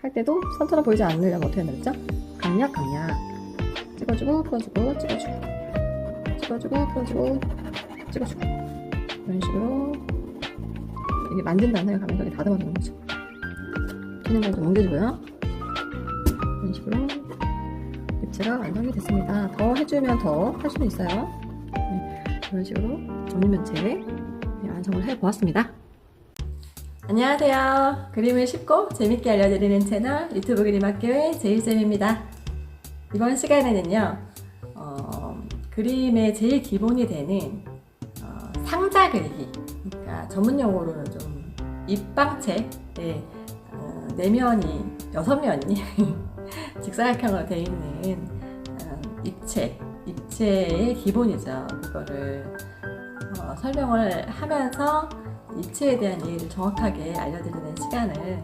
할 때도 선처럼 보이지 않으려면 어떻게 해야 되죠? 강약, 강약. 찍어주고, 풀어주고, 찍어주고. 찍어주고, 풀어주고, 찍어주고. 이런 식으로. 이게 만진다는 생각하면 여기 다듬어 주는 거죠. 그냥 좀 옮겨주고요. 이런 식으로. 입체가 완성이 됐습니다. 더 해주면 더 할 수는 있어요. 네, 이런 식으로 정리면체 네, 완성을 해보았습니다. 안녕하세요. 그림을 쉽고 재밌게 알려드리는 채널 유튜브 그림학교의 제이쌤입니다. 이번 시간에는요, 어, 그림의 제일 기본이 되는 어, 상자 그리기, 그러니까 전문 용어로는 좀 입방체, 네, 어, 내면이 여섯 면이 직사각형으로 되어 있는 어, 입체, 입체의 기본이죠. 그거를 어, 설명을 하면서 입체에 대한 이해를 정확하게 알려드리는 시간을